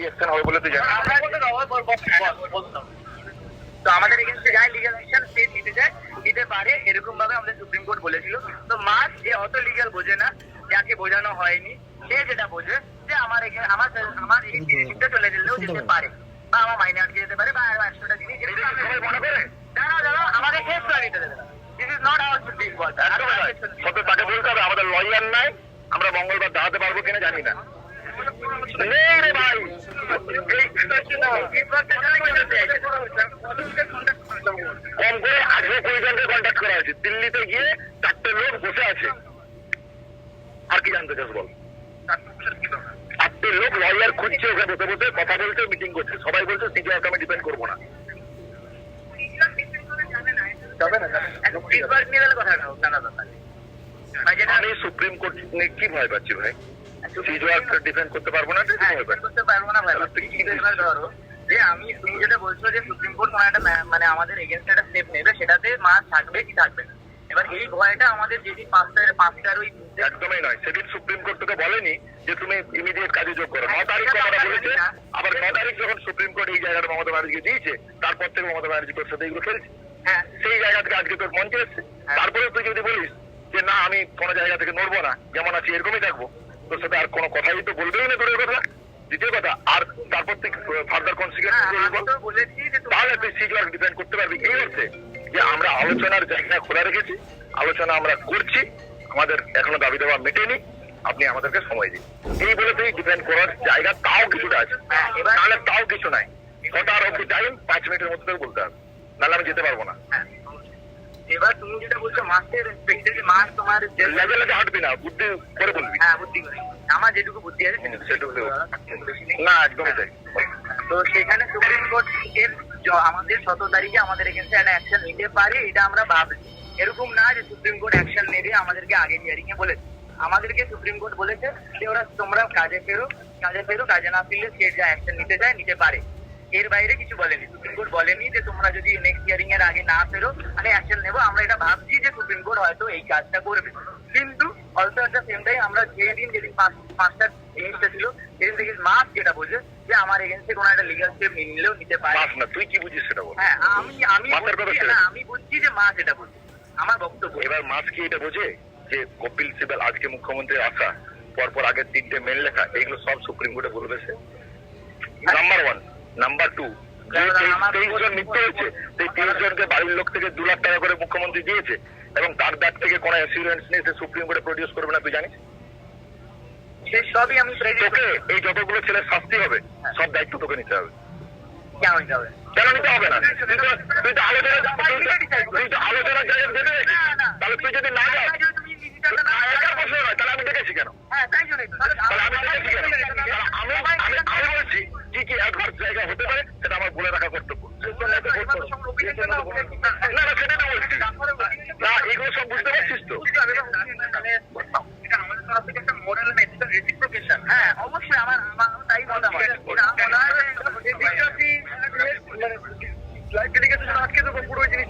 কি অ্যাকশন হবে বলে তুই জানিস তো আমাদের এগেনস্টে যায় লিগাল অ্যাকশন সে নিতে যায় নিতে পারে এরকম ভাবে আমাদের সুপ্রিম কোর্ট বলেছিল। তো মাস যে অত লিগাল বোঝে না যাকে বোঝানো হয়নি সে যেটা বোঝে যে আমার এখানে আমার আমার চলে গেলেও যেতে পারে বা আমার মাইনে আটকে যেতে পারে বা আরও একশোটা জিনিস যেতে পারে। মনে করে? দাঁড়াও দাঁড়াও আমাদের কেস লাগিয়ে দিতে দেবে। This is not our supreme court একদম নয়। সত্যি তাকে বলতে হবে আমাদের লয়ার নাই আমরা মঙ্গলবার দাঁড়াতে পারব কিনা জানি না। নেই রে ভাই কম করে আজকে কুড়ি জনকে কন্ট্যাক্ট করা হয়েছে। দিল্লিতে গিয়ে চারটে লোক বসে আছে। আর কি জানতে চাস বল? চারটে লোক লয়ার খুঁজছে ওকে বসে বসে কথা বলছে মিটিং করছে। সবাই বলছে সিজিআরকে আমি ডিপেন্ড করব না। আমি সুপ্রিম কোর্ট নিয়ে কি ভয় পাচ্ছি ভাই? সিজিআরকে করতে পারব না হ্যাঁ ভয় পাচ্ছি করতে পারব না ভাই ধরো যে আমি তুমি যেটা বলছো যে সুপ্রিম কোর্ট কোনো একটা মানে আমাদের এগেনস্ট একটা স্টেপ নেবে সেটাতে মাস থাকবে কি থাকবে না। এবার এই ভয়টা আমাদের যেদিন পাঁচটার পাঁচটার ওই একদমই নয়। সেদিন সুপ্রিম কোর্ট তোকে বলেনি যে তুমি ইমিডিয়েট কাজে যোগ করো। ন তারিখ কথাটা বলেছে আবার ন তারিখ যখন সুপ্রিম কোর্ট এই জায়গাটা মমতা ব্যানার্জিকে দিয়েছে তারপর থেকে মমতা ব্যানার্জি তোর সাথে এগুলো খেলছে। হ্যাঁ। সেই জায়গা থেকে আজকে তোর মঞ্চে এসছে। তারপরে তুই যদি বলিস যে না আমি কোনো জায়গা থেকে নড়বো না যেমন আছি এরকমই থাকব। তোর সাথে আর কোনো কথাই তো বলবেই না তোর কথা। দ্বিতীয় কথা আর তারপর তুই ফার্দার হ্যাঁ, কনসিকুয়েন্স তাহলে তুই সিজিআর ডিপেন্ড করতে পারবি। এই অর্থে যে আমরা আলোচনার জায়গা খোলা রেখেছি আলোচনা আমরা করছি আমাদের এখনও দাবি দেওয়া মেটেনি আপনি আমাদেরকে সময় দিন। এই বলে তুই ডিপেন্ড করার জায়গা তাও কিছুটা আছে। হ্যাঁ, তাহলে তাও কিছু নাই। কটার অব্দি টাইম পাঁচ মিনিটের মধ্যে বলতে হবে। নাহলে আমি যেতে পারব না। হ্যাঁ, এবার তুমি যেটা বলছো মাসের রেসপেক্টে মাস তোমার লেগে লেগে হাঁটবি না বুদ্ধি করে বলবি। হ্যাঁ বুদ্ধি করে। আমার যেটুকু বুদ্ধি আছে সেটুকু না একদমই তাই। তো সেখানে সুপ্রিম কোর্ট আমাদের সতেরো তারিখে আমাদের এগেন্সে একটা অ্যাকশন নিতে পারে এটা আমরা ভাবছি। এরকম না যে সুপ্রিম কোর্ট অ্যাকশন নেবে আমাদেরকে আগে হিয়ারিং এ বলেছে। আমাদেরকে সুপ্রিম কোর্ট বলেছে যে ওরা তোমরা কাজে ফেরো কাজে ফেরো কাজে না ফিরলে সে যা অ্যাকশন নিতে চায় নিতে পারে। এর বাইরে কিছু বলেনি। সুপ্রিম কোর্ট বলেনি যে তোমরা যদি নেক্সট হিয়ারিং এর আগে না ফেরো আমি অ্যাকশন নেব। আমরা এটা ভাবছি যে সুপ্রিম কোর্ট হয়তো এই কাজটা করবে। কিন্তু also at the same time আমরা যেদিন যেদিন পাঁচ- পাঁচটা জিনিসটা ছিল সেদিন থেকে মাস যেটা বলছে যে আমার এগেন্সে কোনো একটা লিগাল স্টেপ নিলেও নিতে পারে। না তুই কি বুঝিস সেটা বল? হ্যাঁ আমি আমি না আমি বুঝছি যে মাস এটা বলছে। আমার বক্তব্য। এবার মাস কি এটা বোঝে? যে কপিল সিবাল আজকে মুখ্যমন্ত্রী আসা পরপর আগের তিনটে মেল লেখা এগুলো সব সুপ্রিম কোর্টে বলবে সে। নাম্বার ওয়ান নাম্বার টু তেইশ- জন মৃত্যু হয়েছে। সেই তেইশ জনকে বাড়ির লোক থেকে দু লাখ টাকা করে মুখ্যমন্ত্রী দিয়েছে এবং তার ব্যাগ থেকে কোনো অ্যাসিউরেন্স নেই সে সুপ্রিম কোর্টে প্রডিউস করবে না তুই জানিস? সবই আমি এই যতগুলো ছেলের শাস্তি হবে সব দায়িত্ব তোকে নিতে হবে। কেন নিতে হবে? কেন নিতে হবে না? তুই তো আলোচনা তুই তো- রেখিস। তাহলে তুই যদি না যাস তাহলে আমি দেখেছি কেন? হ্যাঁ তাই জন্যই তো তাহলে আমি দেখেছি কেন তাহলে আমি আমি আমি বলছি কি কি অ্যাডভার্স জায়গা হতে পারে সেটা আমার বলে রাখা কর্তব্য না না সেটা তো বলছি না এগুলো সব বুঝতে পারছিস তো হ্যাঁ অবশ্যই আমার আমার তাই মতামত না মনে হয় লাইফ ডেডিকেশন আজকে তো পুরো জিনিস